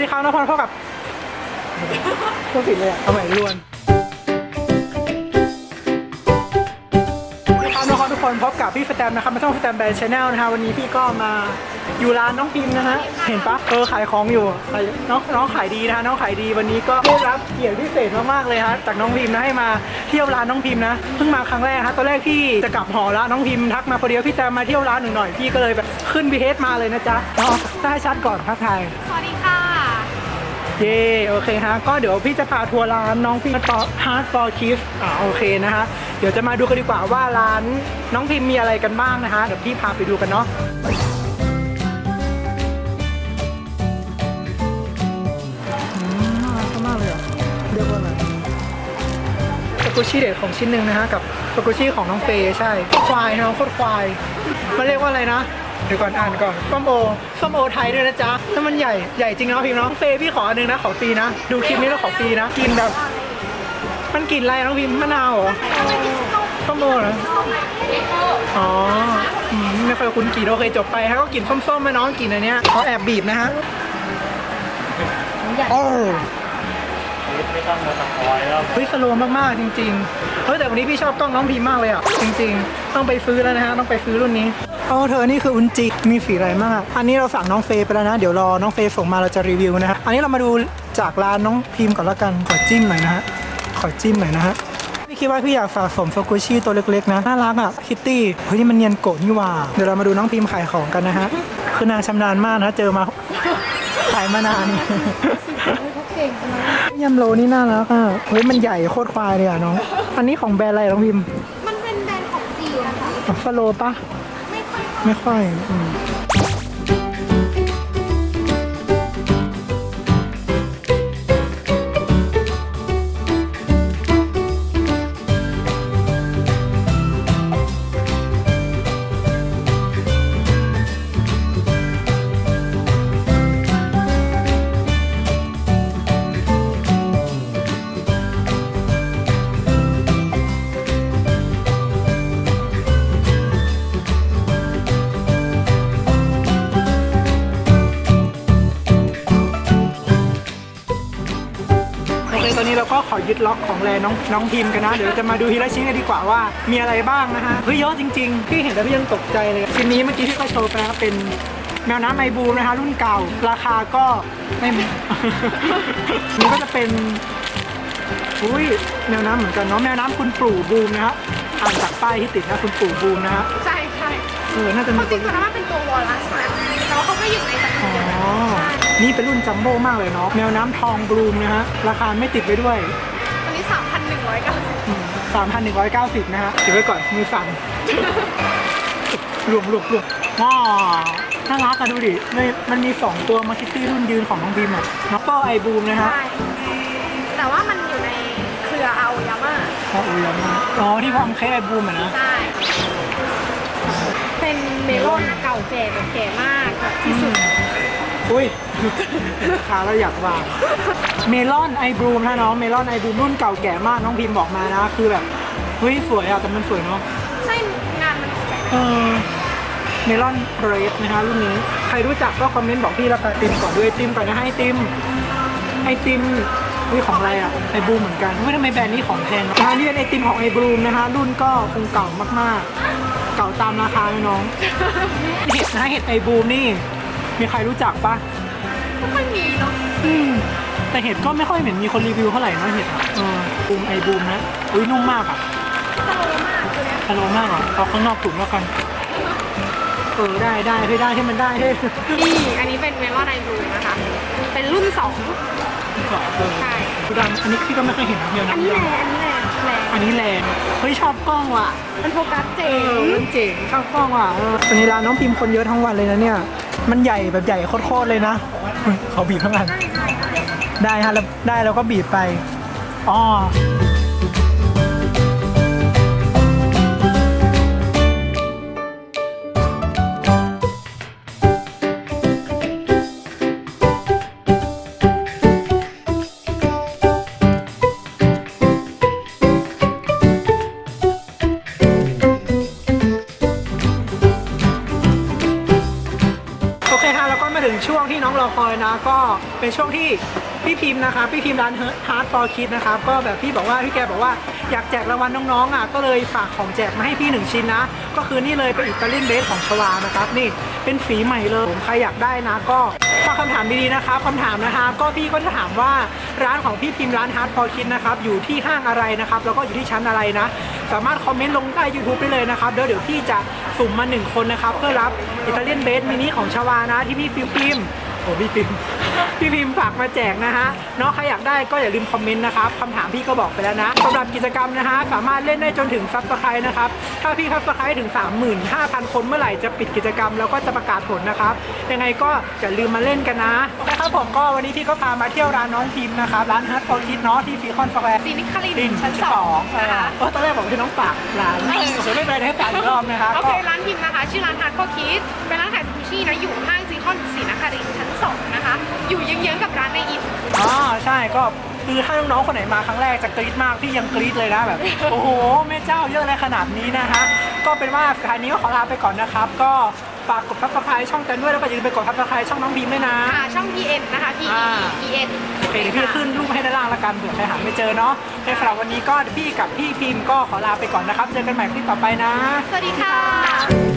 ดีครับน้องพรพบกับพูดผิดเลยอะเอาใหม่ล้วนสวัสดีครับน้องๆทุกคนพบกับพี่สแตมนะครับมาช่องสแตมแบรนด์ชาแนลนะฮะวันนี้พี่ก็มาอยู่ร้านน้องพิมพ์นะฮะเห็นปะเออขายของอยู่ขายน้องน้องขายดีนะฮะน้องขายดีวันนี้ก็ได้รับเกียรติพิเศษมากๆเลยฮะจากน้องพิมพ์นะให้มาเที่ยวร้านน้องพิมพ์นะเพิ่งมาครั้งแรกฮะตอนแรกพี่จะกลับหอแล้วน้องพิมพ์ทักมาพอดีว่าพี่แตมมาเที่ยวร้านหนูหน่อยพี่ก็เลยแบบขึ้นบีเฮดมาเลยนะจ๊ะอ๋อได้ชัดก่อนทักทาย สวัสดีค่ะ เย่โอเคฮะ ก็เดี๋ยวพี่จะพาทัวร์ร้านน้องพิมพ์ต่อ Hard for Kids อ่าโอเคนะฮะ เดี๋ยวจะมาดูกันดีกว่าว่าร้านน้องพิมพ์มีอะไรกันบ้างนะฮะ เดี๋ยวพี่พาไปดูกันเนาะอืมมากเลยอะเรียกว่าอะไรสกุชี่เด็ดของชิ้นหนึ่งนะฮะกับสกุชี่ของน้องเฟย์ใช่ควายนะโคตรควายมันเรียกว่าอะไรนะ เดี๋ยวก่อนอ่านก่อนส้มโอส้มโอไทยด้วยนะจ๊ะถ้ามันใหญ่ใหญ่จริงเนาะพิมพ์เน้องเฟย์พี่ขออันหนึงนะขอฟรีนะ ดูคลิปนี้แล้วขอฟรีนะ กินแบบ มันกลิ่นอะไรน้องพิมพ์มะนาวเหรอส้มโอเหรออ๋ออืมไม่เคยคุ้นกลิ่นโอเคจบไปฮะก็กลิ่นส้มๆมาน้องกลิ่นอันเนี้ยเขาแอบบีบนะฮะโอ้ ไม่ต้องมาสปอยแล้วเฮ้ยสโลว์มากๆจริงๆเฮ้ยแต่วันนี้พี่ชอบกล้องน้องพิมพ์มากเลยอะจริง ๆ ต้องไปซื้อแล้วนะฮะต้องไปซื้อรุ่นนี้เอาเธอนี่คืออุนจิมีสีอะไรมาก อันนี้เราสั่งน้องเฟย์ไปแล้วนะ เดี๋ยวรอน้องเฟย์ส่งมาเราจะรีวิวนะฮะอันนี้เรามาดูจากร้านน้องพิมพ์ก่อนละกันขอจิ้มหน่อยนะฮะขอจิ้มหน่อยนะฮะพี่คิดว่าพี่อยากสะสมสกุชี่ตัวเล็กๆนะน่ารักอะคิตตี้เฮ้ยนี่มันเนียนโกะนี่หว่า เดี๋ยวเรามาดูน้องพิมพ์ขายของกันนะฮะคือนางชำนาญมากนะเจอมาขายมานาน ยำโลนี่น่ารักอะเฮ้ยมันใหญ่โคตรควายเลยอะน้อง อันนี้ของแบรนด์อะไรน้องพิมพ์มันเป็นแบรนด์ของจีนนะคะฟโลปะไม่ค่อย ไม่ค่อยอืม นนี้เราก็ขอยึดล็อกของแลน้องน้องพิมพ์กันนะ เดี๋ยวจะมาดูทีละชิ้นกันดีกว่าว่ามีอะไรบ้างนะฮะเฮ้ยเยอะจริงๆพี่เห็นแล้วพี่ยังตกใจเลยชิ้นนี้เมื่อกี้ที่เขาโชว์ไปนะครับเป็นแมวน้ำไมบูมนะคะรุ่นเก่า ราคาก็ไม่นี่ก็จะเป็นอุ้ยแมวน้ำเหมือนกันเนาะแมวน้ำคุณปู่บูมนะครับอ่านจากป้ายที่ติดนะคุณปู่บูมนะฮะใช่ใช่เออน่าจะคมีวามคจรินงตัวนั้นมันเป็นตัววอลลัสนะแต่ว่าเขาก็อยู่ในตระอ๋กูอลเดียวกันใช่ นี่เป็นรุ่นจัมโบ้มากเลยเนาะแมวน้ำทองบลูมนะฮะ ราคาไม่ติดไปด้วยตัวนี้สามพันหนึ่งร้อยเก้าสิบสามพันหนึ่งร้อยเก้าสิบนะฮะเก็บไว้ก่อนมือสั่นรวมรวมรวมว้าน่ารักอะดูดิมันมันมีสองตัวมาคิตตี้รุ่นยืนของน้องบีมอะน้องก็ไอบูมนะฮะ ใช่ แต่ว่ามันอยู่ในเครือเอายาม่าอ๋ออุ้ยมาอ๋อที่ความเคสไอบูมอะนะ ใช่ เป็นเมลอนเก่าแก่แบบแก่มากแบบที่สุด อุ้ย ขาเราอยากวาง เมลอนไอบูมนะน้อง เมลอนไอบูมรุ่นเก่าแก่มากน้องพิมบอกมานะ คือแบบ เฮ้ย สวยอะแต่มันสวยเนาะ ใช่งานมันสวยนะเออ เมลอนเรดนะฮะรุ่นนี้ ใครรู้จักก็คอมเมนต์บอกพี่แล้วกันไอติมก่อนด้วยไอติมก่อนนะให้ไอติม ไอติมนี่ของอะไรอะไอบูมเหมือนกันไม่ทำไมแบรนด์นี้ของแพงนะอันนี้เป็นไอติมของไอบูมนะฮะรุ่นก็คงเก่ามากๆ เก่าตามราคาเลยน้อง เห็ดนะเห็ดไอบูมนี่ มีใครรู้จักปะไม่ค่อยมีเนาะอืมแต่เห็ดก็ไม่ค่อยเห็นมีคนรีวิวเท่าไหร่นะเห็ดอะเออบูมไอบูมนะอุ้ยนุ่มมากอะสโลว์มากตัวเนี้ยฮัลโหลมากเหรอเอาข้างนอกถุงแล้วกันเออได้ได้ให้ได้ให้มันได้ให้นี่อันนี้เป็นเมลอนไอบูนะคะ เป็นรุ่นสองขอเออใช่ดูดำอันนี้พี่ก็ไม่เคยเห็นนะเดียวอันะนนี้แรงอันนี้แรงแรงอันนี้แรงเฮ้ยชอบกล้องว่ะ มันโฟกัสเจ๋เอองมันเจ๋งชอบกล้องว่ะเออวันนี้ร้านน้องพิมพ์คนเยอะทั้งวันเลยนะเนี่ย มันใหญ่แบบใหญ่โคตรๆเลยนะเขาบีบข้างอันได้ฮะแล้วได้แล้วก็บีบไปอ๋อ ช่วงที่น้องรอคอยนะ ก็เป็นช่วงที่พี่พิมพ์นะครับพี่พิมพ์ร้านฮาร์ดฟอร์คิดนะครับก็แบบพี่บอกว่าพี่แกบอกว่า อยากแจกรางวัลน้องๆอะก็เลยฝากของแจกมาให้พี่หนึ่งชิ้นนะ ก็คือนี่เลยเป็นอิตาเลียนเบสของชวานะครับนี่เป็นฝีใหม่เลยผมใครอยากได้นะก็ฟังคำถามดีๆนะครับคำถามนะคะก็พี่ก็จะถามว่าร้านของพี่พิมพ์ร้านฮาร์ดฟอคิดนะครับอยู่ที่ห้างอะไรนะครับแล้วก็อยู่ที่ชั้นอะไรนะ สามารถคอมเมนต์ลงใต้ YouTube ได้เลยนะครับเดี๋ยวเดี๋ยวพี่จะสุ่มมาหนึ่งคนนะครับเพื่อรับอิตาเลียนเบสมินิของชวานะที่พี่ฟิวพิมพ์ โอ้พี่พิมพ์พี่พิมพ์ฝากมาแจกนะฮะเนาะใครอยากได้ก็อย่าลืมคอมเมนต์นะครับคำถามพี่ก็บอกไปแล้วนะสำหรับกิจกรรมนะฮะสามารถเล่นได้จนถึงซับสไครต์นะครับถ้าพี่ซับสไครต์ถึง 35,000 คนเมื่อไหร่จะปิดกิจกรรมแล้วก็จะประกาศผลนะครับยังไงก็อย่าลืมมาเล่นกันนะโอเคครับผมก็วันนี้พี่ก็พามาเที่ยวร้านน้องพิมพ์นะครับร้านฮัทฟอร์คิดเนาะที่ฟีคอนสแควร์ซีนิคาริดินนชั้นชั้นสสอองงนะคะเออตอนแรกบอกว่าที่น้องฝากร้านโอเคไม่เป็นไรให้ฝากอีกรอบนะคะโอก็เคร้านพิมพ์นะคะ ชื่อร้านฮาร์ดโคคิดเป็นร้านขายซูชินะอยู่ห้างซีค อนศรีนครินทร์ชั้นสองนะคะ อยู่เยื้องๆกับร้านในอิน อ๋อใช่ก็คือถ้าน้องๆคนไหนมาครั้งแรกจะกรี๊ดมากพี่ยังกรี๊ดเลยนะแบบ โอ้โหแม่เจ้าเยอะเลยขนาดนี้นะฮะก็เป็นว่าสุดท้ายนี้ก็ขอลาไปก่อนนะครับ ก็ฝากกดซับสไครต์ช่องกันด้วยแล้วก็อย่าลืมไปกดซับสไครต์ช่องน้องบีมด้วยนะ ค่ะ ช่อง PN นะคะ P E อ่า E N โอเคเดี๋ยวพี่ขึ้นรูปให้ด้านล่างละกันเผื่อใครหาไม่เจอเนาะในสำหรับวันนี้ก็เดี๋ยวพี่กับพี่พิมพ์ก็ขอลาไปก่อนนะครับ เจอกันใหม่คลิปต่อไปนะ สวัสดีค่ะ